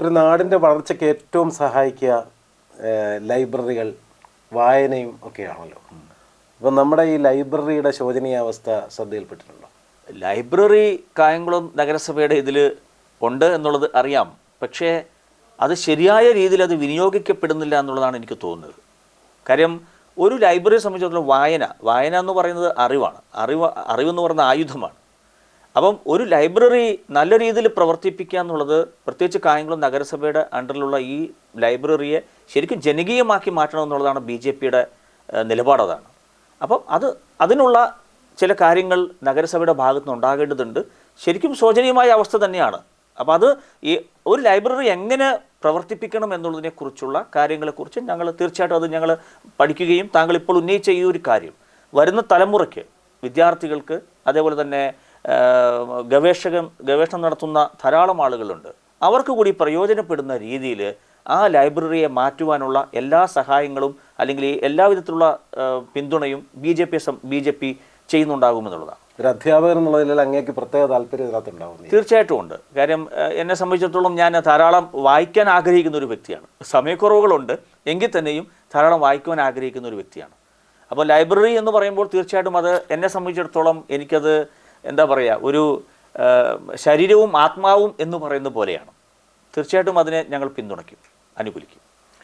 ഒരു നാടിന്റെ വളർച്ചയ്ക്ക് ഏറ്റവും സഹായിക്കുക ലൈബ്രറികൾ വായനയും ഒക്കെയാണല്ലോ. അപ്പം നമ്മുടെ ഈ ലൈബ്രറിയുടെ ശോചനീയാവസ്ഥ ശ്രദ്ധയിൽപ്പെട്ടിട്ടുണ്ടോ? ലൈബ്രറി കായംകുളം നഗരസഭയുടെ ഇതിൽ ഉണ്ട് എന്നുള്ളത് അറിയാം. പക്ഷേ അത് ശരിയായ രീതിയിൽ അത് വിനിയോഗിക്കപ്പെടുന്നില്ല എന്നുള്ളതാണ് എനിക്ക് തോന്നുന്നത്. കാര്യം ഒരു ലൈബ്രറിയെ സംബന്ധിച്ചിടത്തോളം വായന വായന എന്ന് പറയുന്നത് അറിവാണ്. അറിവ് അറിവെന്ന് പറയുന്ന ആയുധമാണ്. അപ്പം ഒരു ലൈബ്രറി നല്ല രീതിയിൽ പ്രവർത്തിപ്പിക്കുക എന്നുള്ളത് പ്രത്യേകിച്ച് കായംകുളം നഗരസഭയുടെ അണ്ടറിലുള്ള ഈ ലൈബ്രറിയെ ശരിക്കും ജനകീയമാക്കി മാറ്റണം എന്നുള്ളതാണ് ബി ജെ പിയുടെ നിലപാട് അതാണ്. അപ്പം അത് അതിനുള്ള ചില കാര്യങ്ങൾ നഗരസഭയുടെ ഭാഗത്ത് നിന്ന് ഉണ്ടാകേണ്ടതുണ്ട്. ശരിക്കും ശോചനീയമായ അവസ്ഥ തന്നെയാണ്. അപ്പോൾ അത് ഈ ഒരു ലൈബ്രറി എങ്ങനെ പ്രവർത്തിപ്പിക്കണം എന്നുള്ളതിനെക്കുറിച്ചുള്ള കാര്യങ്ങളെക്കുറിച്ച് ഞങ്ങൾ തീർച്ചയായിട്ടും അത് ഞങ്ങൾ പഠിക്കുകയും താങ്കൾ ഇപ്പോൾ ഉന്നയിച്ച ഈ ഒരു കാര്യം വരുന്ന തലമുറയ്ക്ക് വിദ്യാർത്ഥികൾക്ക് അതേപോലെ തന്നെ ആ, ഗവേഷകം ഗവേഷണം നടത്തുന്ന ധാരാളം ആളുകളുണ്ട്. അവർക്ക് കൂടി പ്രയോജനപ്പെടുന്ന രീതിയിൽ ആ ലൈബ്രറിയെ മാറ്റുവാനുള്ള എല്ലാ സഹായങ്ങളും അല്ലെങ്കിൽ എല്ലാവിധത്തിലുള്ള എല്ലാ വിധത്തിലുള്ള പിന്തുണയും B J P B J P ചെയ്യുന്നുണ്ടാകുമെന്നുള്ളതാണ് ഒരു അധ്യാപകൻ എന്നുള്ളതിൽ അങ്ങേക്ക് പ്രത്യേക താല്പര്യം ഇതിനകത്തുണ്ടാവും തീർച്ചയായിട്ടും ഉണ്ട്. കാര്യം എന്നെ സംബന്ധിച്ചിടത്തോളം ഞാൻ ധാരാളം വായിക്കാൻ ആഗ്രഹിക്കുന്ന ഒരു വ്യക്തിയാണ്. സമയക്കുറവുകളുണ്ട്. എങ്കിൽ തന്നെയും ധാരാളം വായിക്കുവാൻ ആഗ്രഹിക്കുന്ന ഒരു വ്യക്തിയാണ്. അപ്പോൾ ലൈബ്രറി എന്ന് പറയുമ്പോൾ തീർച്ചയായിട്ടും അത് എന്നെ സംബന്ധിച്ചിടത്തോളം എനിക്കത് എന്താ പറയുക ഒരു ശരീരവും ആത്മാവും എന്ന് പറയുന്ന പോലെയാണ്. തീർച്ചയായിട്ടും അതിനെ ഞങ്ങൾ പിന്തുണയ്ക്കും അനുകൂലിക്കും.